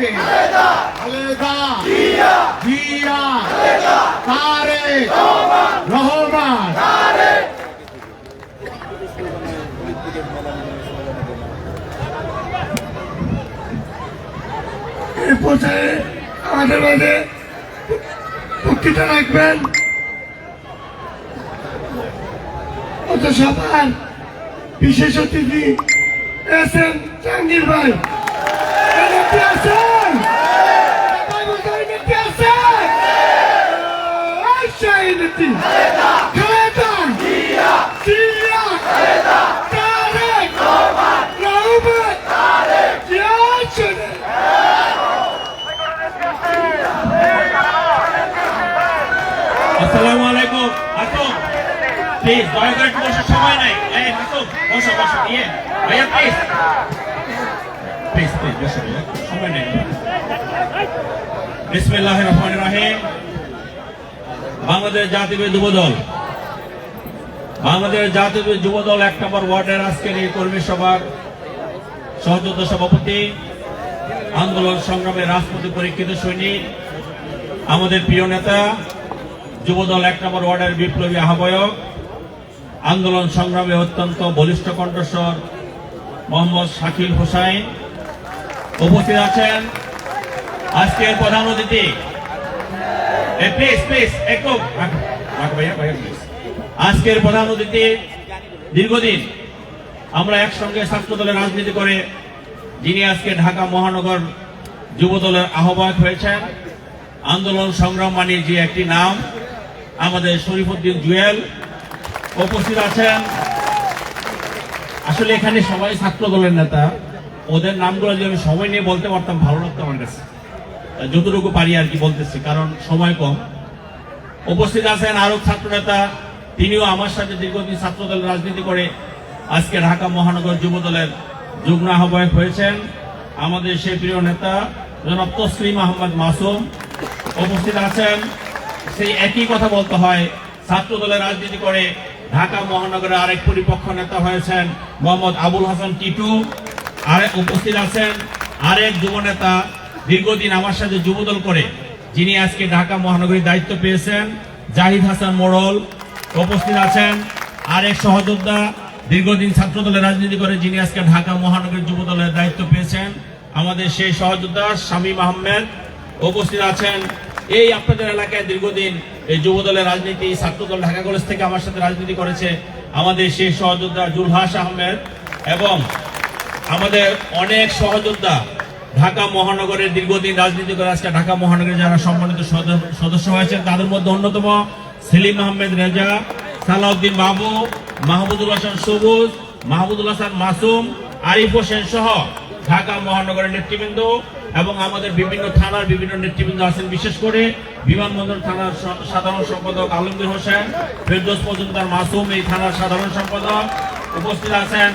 Party Khaleda. Zia. Tarique Rahman. আমাদের মাঝে বক্তৃতা রাখবেন। অত সবার বিশেষ অতিথি এস এম জাহাঙ্গীর ভাই। আছেন ভাই বলতে এই নেত্রী আছেন এই সেই নেত্রী খালেদা জিয়া তারেক রহমান জিয়া শোনেন আসসালামু আলাইকুম আসুন প্লিজ দয়া করে একটু বসার সময় নাই এই আসুন বসো এক নম্বর ওয়ার্ডের আজকের এই সভার সহযোদ্ধা সভাপতি, আন্দোলন সংগ্রামের রাজপথে পরীক্ষিত সৈনিক, আমাদের প্রিয় নেতা যুবদল এক নম্বর ওয়ার্ডের বিপ্লবী আহ্বায়ক আন্দোলন সংগ্রামে অত্যন্ত বলিষ্ঠ কণ্ঠস্বর মোহাম্মদ শাকিল হোসাইন উপস্থিত আছেন আজকের প্রধান অতিথি। প্লিজ আজকের প্রধান অতিথি দীর্ঘদিন আমরা একসঙ্গে ছাত্র দলের রাজনীতি করে যিনি আজকে ঢাকা মহানগর যুব দলের আহ্বায়ক হয়েছেন। আন্দোলন সংগ্রাম মানে যে একটি নাম, আমাদের শরীফুদ্দিন জুয়েল। উপস্থিত আছেন। আসলে এখানে সবাই ছাত্র দলের নেতা। ওদের নামগুলো যদি আমি সময় নিয়ে বলতে পারতাম, ভালো লাগতো আমার কাছে। যতটুকু পারি আর কি বলতেছি, কারণ সময় কম। উপস্থিত আছেন আরও ছাত্র নেতা, তিনিও আমার সাথে দীর্ঘদিন ছাত্র দলের রাজনীতি করে আজকে ঢাকা মহানগর যুব দলের যুগ্ম আহ্বায়ক হয়েছেন। আমাদের সেই প্রিয় নেতা, জনাব তসলিম আহমদ মাসুম। উপস্থিত আছেন। সেই একই কথা বলতে হয় ছাত্র দলের রাজনীতি করে ঢাকা মহানগরের আরেক পরিপক্ষ নেতা হয়েছেন মোহাম্মদ আবুল হাসান টিটু। আরেক উপস্থিত আছেন আরেক যুব নেতা দীর্ঘদিন আমার সাথে যুবদল করে, যিনি আজকে ঢাকা মহানগরীর দায়িত্ব পেয়েছেন, জাহিদ হাসান মোড়ল। উপস্থিত আছেন আরেক সহযোদ্ধা, দীর্ঘদিন ছাত্র দলের রাজনীতি করে, যিনি আজকে ঢাকা মহানগরীর যুব দলের দায়িত্ব পেয়েছেন। আমাদের সেই সহযোদ্ধা শামীম আহমেদ। উপস্থিত আছেন এই আপনাদের এলাকায় দীর্ঘদিন এই যুব দলের রাজনীতি ছাত্র দল ঢাকা কলেজ থেকে আমার সাথে রাজনীতি করেছে আমাদের সেই সহযোদ্ধা জুলহাস আহমেদ এবং আমাদের অনেক সহযোদ্ধা ঢাকা মহানগরের দীর্ঘদিন রাজনীতি করে আজকে ঢাকা মহানগরের যারা সম্মানিত সদ- সদস্য হয়েছেন, তাদের মধ্যে অন্যতম সেলিম আহমেদ রেজা, সালাউদ্দিন বাবু, মাহমুদুল হাসান সবুজ, মাহমুদুল হাসান মাসুম, আরিফ হোসেন সহ ঢাকা মহানগরের নেতৃবৃন্দ। এবং আমাদের বিভিন্ন থানার বিভিন্ন নেতৃবৃন্দ আছেন, বিশেষ করে বিমানবন্দর থানার সাধারণ সম্পাদক আলমগীর হোসেন, ফেরদোস মজুমদার মাসুম, এই থানার সাধারণ সম্পাদক উপস্থিত আছেন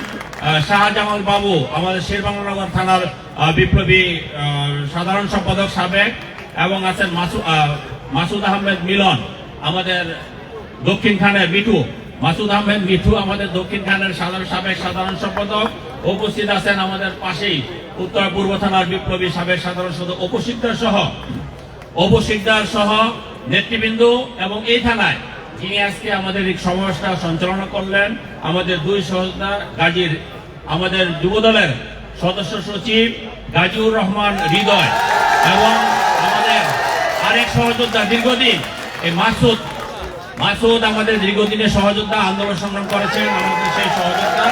শাহজামাল বাবু, আমাদের শেরবাংলানগর থানার বিপ্লবী সাধারণ সম্পাদক সাবেক, এবং আছেন মাসু- মাসুদ আহমেদ মিলন, আমাদের দক্ষিণ খানের মিঠু, মাসুদ আহমেদ মিঠু, আমাদের দক্ষিণ খানের সাধারণ সাবেক সাধারণ সম্পাদক উপস্থিত আছেন আমাদের পাশেই উত্তর পূর্ব থানার বিপ্লবী সাবেক সাধারণ সম্পাদক উপশিক্ষার সহ। উপশিকদার সহ নেতৃবৃন্দ এবং এই থানায় যিনি আজকে আমাদের এই সমাবেশটা সঞ্চালনা করলেন, আমাদের দুই সহযোদ্ধা গাজীর, আমাদের যুবদলের সদস্য সচিব গাজীউর রহমান হৃদয় এবং আমাদের আরেক সহযোদ্ধা দীর্ঘদিন, এই মাসুদ মাসুদ আমাদের দীর্ঘদিনের সহযোদ্ধা আন্দোলন সংগ্রাম করেছেন, আমাদের সেই সহযোদ্ধা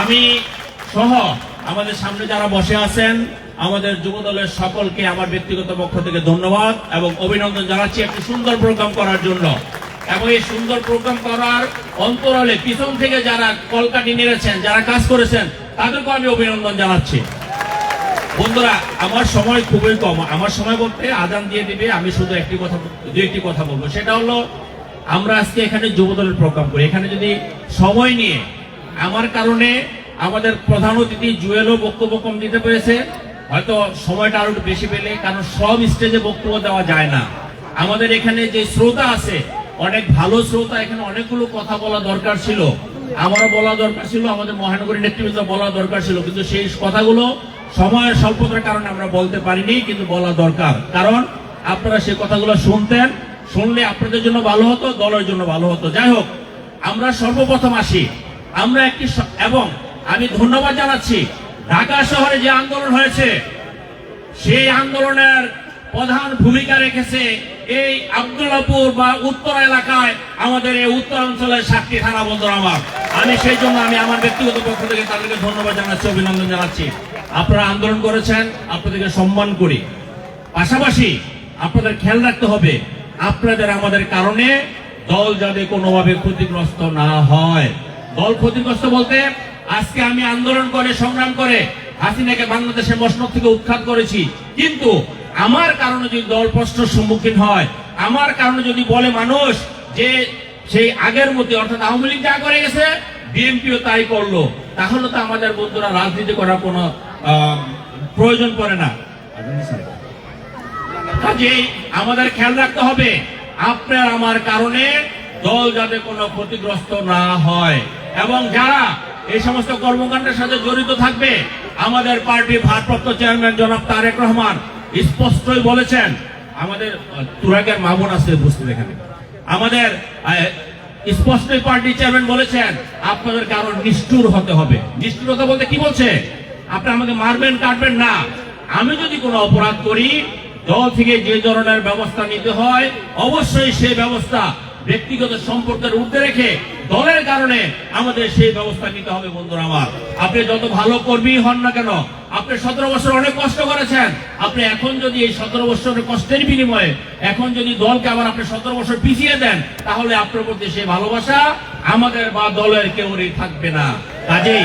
আমি সহ আমাদের সামনে যারা বসে আছেন, আমাদের যুব দলের সকলকে আমার ব্যক্তিগত পক্ষ থেকে ধন্যবাদ এবং অভিনন্দন জানাচ্ছি একটি সুন্দর প্রোগ্রাম করার জন্য। এবং এই সুন্দর প্রোগ্রাম করার অন্তরালে পিছন থেকে যারা কলকাটি নেড়েছেন, যারা কাজ করেছেন তাদেরকে আমি অভিনন্দন জানাচ্ছি। বন্ধুরা, আমার সময় খুবই কম। আমার সময় বলতে আদান দিয়ে দিবে, আমি শুধু একটি কথা দু একটি কথা বলব। সেটা হলো, আমরা আজকে এখানে যুবদলের প্রোগ্রাম করি। এখানে যদি সময় নিয়ে আমার কারণে আমাদের প্রধান অতিথি জুয়েলও বক্তব্য কম দিতে পেরেছে। হয়তো সময়টা আরও বেশি পেলে, কারণ সব স্টেজে বক্তব্য দেওয়া যায় না। আমাদের এখানে যে শ্রোতা আছে, অনেক ভালো শ্রোতা, এখানে অনেকগুলো কথা বলা দরকার ছিল। আমারও বলা দরকার ছিল, আমাদের মহানগরী নেতৃবৃন্দ বলা দরকার ছিল, কিন্তু সেই কথাগুলো সময়ের স্বল্পতার কারণে আমরা বলতে পারিনি, কিন্তু বলা দরকার। কারণ আপনারা সে কথাগুলো শুনতেন, শুনলে আপনাদের জন্য ভালো হতো, দলের জন্য ভালো হতো। যাই হোক, আমরা সর্বপ্রথম আসি। আমরা একটি এবং আমি ধন্যবাদ জানাচ্ছি ঢাকা শহরে যে আন্দোলন হয়েছে, সেই আন্দোলনের প্রধান ভূমিকা রেখেছে এই আব্দুল্লাপুর বা উত্তর এলাকায় আমাদের এই উত্তর অঞ্চলের সাতটি থানা বন্ধু আমার। আমি সেই জন্য আমি আমার ব্যক্তিগত পক্ষ থেকে তাদেরকে ধন্যবাদ জানাচ্ছি, অভিনন্দন জানাচ্ছি। আপনারা আন্দোলন করেছেন, আপনাদেরকে সম্মান করি। পাশাপাশি আপনাদের খেয়াল রাখতে হবে, আপনাদের আমাদের কারণে দল যাতে কোনোভাবে ক্ষতিগ্রস্ত না হয়। দল ক্ষতিগ্রস্ত বলতে আজকে আমি আন্দোলন করে, সংগ্রাম করে হাসিনাকে বাংলাদেশের মসনদ থেকে উৎখাত করেছি। কিন্তু আমার কারণে যদি দল প্রশ্নের সম্মুখীন হয়, আমার কারণে যদি বলে মানুষ যে সেই আগের মতো অর্থাৎ আওয়ামী লীগ যা করে গেছে, বিএনপিও তাই করল, তাহলে তো আমাদের বন্ধুরা রাজনীতি করার কোনো প্রয়োজন পড়ে না। কাজেই আমাদের খেয়াল রাখতে হবে, আপনার আমার কারণে দল যাতে কোনো ক্ষতিগ্রস্ত না হয়। এবং যারা এই সমস্ত কর্মকাণ্ডের সাথে জড়িত থাকবে, আমাদের পার্টির ভারপ্রাপ্ত চেয়ারম্যান জনাব তারেক রহমান স্পষ্টই বলেছেন, আমাদের তুরাগের মামুন আছে উপস্থিত এখানে। আমাদের স্পষ্টই পার্টি চেয়ারম্যান বলেছেন, আপনাদের কারণ নিষ্ঠুর হতে হবে। নিষ্ঠুরতা বলতে কি বলছে? আপনি আমাকে মারবেন, কাটবেন না। আমি যদি কোনো অপরাধ করি, দল থেকে যে ধরনের ব্যবস্থা নিতে হয়, অবশ্যই সেই ব্যবস্থা ব্যক্তিগত সম্পর্কের ঊর্ধ্বে রেখে দলের কারণে আমাদের সেই ব্যবস্থা নিতে হবে, বন্ধুরা আমার। আপনি যত ভালো কর্মী হন না কেন, আপনি সতেরো বছর অনেক কষ্ট করেছেন। আপনি এখন যদি এই সতেরো বছরের কষ্টের বিনিময়ে এখন যদি দলকে আবার আপনি সতেরো বছর পিছিয়ে দেন, তাহলে আপনার প্রতি সেই ভালোবাসা আমাদের বা দলের কেউরই থাকবে না। কাজেই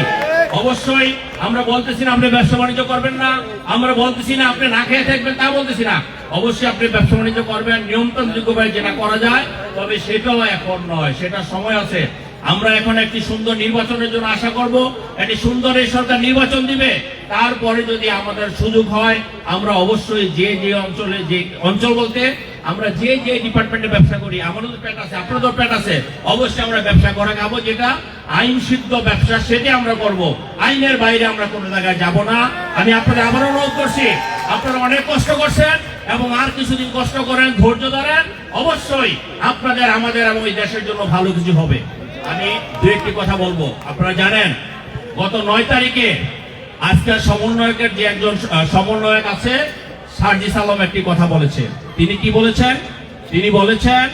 অবশ্যই আমরা বলতেছি না আপনি ব্যবসা বাণিজ্য করবেন না, আমরা বলতেছি না আপনি না খেয়ে থাকবেন তা বলতেছি না। অবশ্যই আপনি ব্যবসা বাণিজ্য করবেন নিয়মতান্ত্রিকভাবে যেটা করা যায়, তবে সেটাও এখন নয়, সেটা সময় আছে। আমরা এখন একটি সুন্দর নির্বাচনের জন্য আশা করব, একটি সুন্দর এই সরকার নির্বাচন দিবে, তারপরে যদি আমাদের সুযোগ হয়, আমরা অবশ্যই যে যে অঞ্চলে, যে অঞ্চল বলতে আমরা যে যে ডিপার্টমেন্টে ব্যবসা করি, আমারও তো পেট আছে, আপনারও পেট আছে, অবশ্যই আমরা ব্যবসা করে খাব, যেটা আইন সিদ্ধ ব্যবসা, সেটা আমরা করব। আইনের বাইরে আমরা কোনো জায়গায় যাব না। আমি আপনাদের আবার অনুরোধ করছি, আপনারা অনেক কষ্ট করছেন এবং আর কিছুদিন কষ্ট করেন, ধৈর্য ধরেন, অবশ্যই আপনাদের, আমাদের এবং এই দেশের জন্য ভালো কিছু হবে। আমি দু একটি কথা বলব, আপনারা জানেন, গত নয় তারিখে আজকের সমন্বয়কের যে একজন সমন্বয়ক আছে সার্জিস আলম একটি কথা বলেছে তিনি কি বলেছেন? তিনি বলেছেন,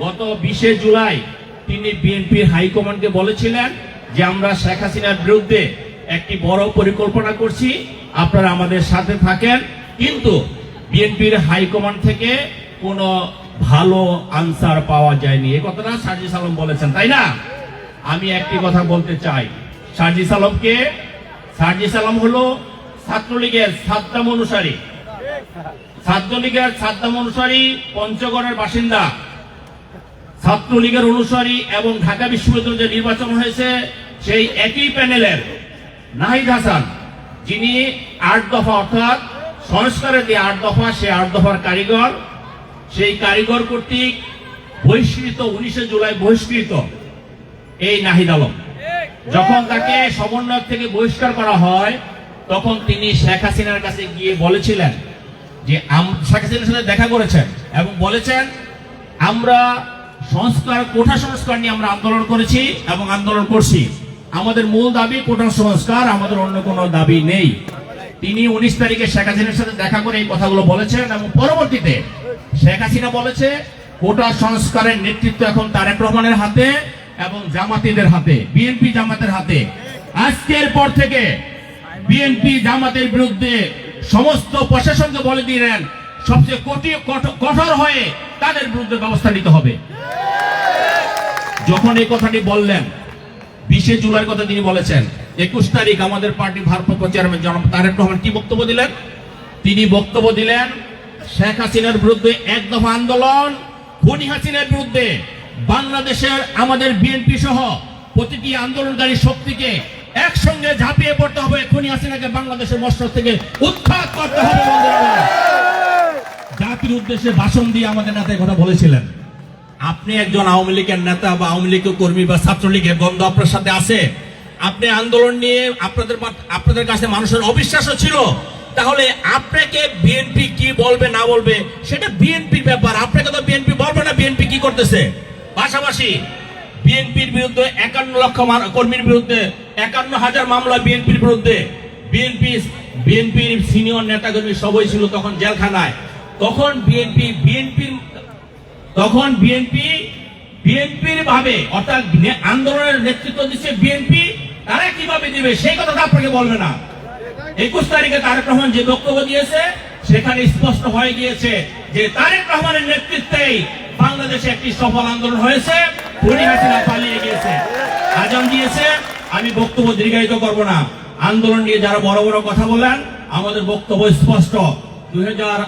গত বিশে জুলাই তিনি বিএনপির হাইকমান্ডকে বলেছিলেন যে, আমরা শেখ হাসিনার বিরুদ্ধে একটি বড় পরিকল্পনা করছি। আপনারা আমাদের সাথে থাকেন। কিন্তু বিএনপির হাইকমান্ড থেকে কোনো ভালো আনসার পাওয়া যায়নি। এ কথাটা সার্জিস আলম বলেছেন, তাই না? আমি একটি কথা বলতে চাই। সার্জিস আলমকে সার্জিস আলম হলো ছাত্রলীগের সাদ্দাম অনুসারী। ছাত্রলীগের সাদ্দাম অনুসারী পঞ্চগড়ের বাসিন্দা, ছাত্রলীগের অনুসারী এবং ঢাকা বিশ্ববিদ্যালয়ে যে নির্বাচন হয়েছে, সেই একই প্যানেলের নাহিদ হাসান, যিনি আট দফা অর্থাৎ সংস্কারের যে আট দফা সেই আট দফার কারিগর। সেই কারিগর কর্তৃক বহিষ্কৃত, উনিশে জুলাই বহিষ্কৃত এই নাহিদ আলম। যখন তাকে সমন্বয় থেকে বহিষ্কার করা হয়, তখন তিনি শেখ হাসিনার কাছে গিয়ে বলেছিলেন যে শেখ সাথে দেখা করেছেন এবং বলেছেন, আমরা সংস্কার কোঠা সংস্কার নিয়ে আমরা আন্দোলন করেছি এবং আন্দোলন করছি। আমাদের মূল দাবি কোঠা সংস্কার, আমাদের অন্য কোনো দাবি নেই। তিনি উনিশ তারিখে শেখ হাসিনার সাথে দেখা করে এই কথাগুলো বলেছেন এবং পরবর্তীতে শেখ হাসিনা বলেছে, কোটা সংস্কারের নেতৃত্ব এখন তারেক রহমানের হাতে এবং জামাতিদের হাতে, বিএনপি জামাতের হাতে। আজকের পর থেকে বিএনপি জামাতের বিরুদ্ধে সমস্ত প্রশাসনকে বলে দিলেন সবচেয়ে কঠি- কঠোর হয়ে তাদের বিরুদ্ধে ব্যবস্থা নিতে হবে। যখন এই কথাটি বললেন, বিশে জুলাইয়ের কথা তিনি বলেছেন, একুশ তারিখ আমাদের পার্টি ভারপ্রাপ্ত চেয়ারম্যান জনাব তারেক রহমান কি বক্তব্য দিলেন? তিনি বক্তব্য দিলেন, শেখ হাসিনার বিরুদ্ধে এক দফা আন্দোলন, খুনি হাসিনার বিরুদ্ধে বাংলাদেশের আমাদের বিএনপি সহ প্রতিটি আন্দোলনকারী শক্তিকে একসঙ্গে ঝাঁপিয়ে পড়তে হবে। খুনি হাসিনাকে বাংলাদেশের মস্তক থেকে উৎখাত করতে হবে জাতির উদ্দেশ্যে ভাষণ দিয়ে আমাদের নেতা কথা বলেছিলেন। আপনি একজন আওয়ামী লীগের নেতা বা আওয়ামী লীগের কর্মী বা ছাত্রলীগের গন্ধ আপনার সাথে আছে। আপনি আন্দোলন নিয়ে আপনাদের আপনাদের কাছে মানুষের অবিশ্বাসও ছিল। তাহলে আপনাকে বিএনপি কি বলবে, না বলবে, সেটা বিএনপির ব্যাপার। আপনাকে তো বিএনপি বলবে না বিএনপি কি করতেছে? পাশাপাশি বিএনপির বিরুদ্ধে একান্ন লক্ষ কর্মীর বিরুদ্ধে একান্ন হাজার মামলা বিএনপির বিরুদ্ধে। বিএনপি বিএনপির সিনিয়র নেতাকর্মী সবাই ছিল তখন জেলখানায়। তখন বিএনপি, বিএনপির তখন বিএনপি, বিএনপির ভাবে অর্থাৎ আন্দোলনের নেতৃত্ব দিচ্ছে বিএনপি, তারা কীভাবে দিবে সেই কথাটা আপনাকে বলবে না। একুশ তারিখে তারেক রহমান যে বক্তব্য দিয়েছে, সেখানে স্পষ্ট হয়ে গিয়েছে যে তারেক রহমানের নেতৃত্বেই বাংলাদেশে একটি সফল আন্দোলন হয়েছে। পালিয়ে গিয়েছে। দিয়েছে, আমি বক্তব্য দীর্ঘায়িত করব না। আন্দোলন নিয়ে যারা বড় বড় কথা বলেন আমাদের বক্তব্য স্পষ্ট। দুই হাজার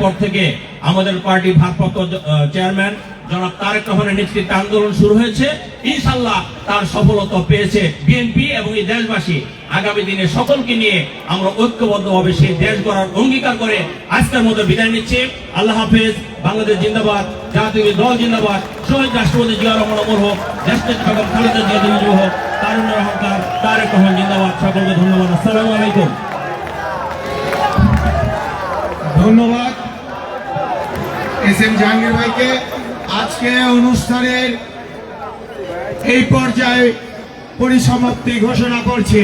পর থেকে আমাদের পার্টি ভারপ্রাপ্ত চেয়ারম্যান জনাব তারেক রহমানের নেতৃত্বে আন্দোলন শুরু হয়েছে। ইনশাল্লাহ তার সফলতা পেয়েছে বিএনপি এবং এই দেশবাসী। আগামী দিনে সকলকে নিয়ে আমরা ঐক্যবদ্ধভাবে সেই দেশ গড়ার অঙ্গীকার করে আজকের মতো বিদায় নিচ্ছি। আল্লাহ হাফেজ। বাংলাদেশ জিন্দাবাদ। জাতীয় দল জিন্দাবাদ। শহীদ রাষ্ট্রপতি জিয়া রহমান অমর হোক দেশনেত্রী বেগম খালেদা জিয়া হোক, তারুণ্য অহংকার তারেক রহমান জিন্দাবাদ। সকলকে ধন্যবাদ। আসসালামু আলাইকুম। ধন্যবাদ। এস এম জাহাঙ্গীর ভাইকে। আজকে অনুষ্ঠানের এই পর্যায়ে পরিসমাপ্তি ঘোষণা করছি।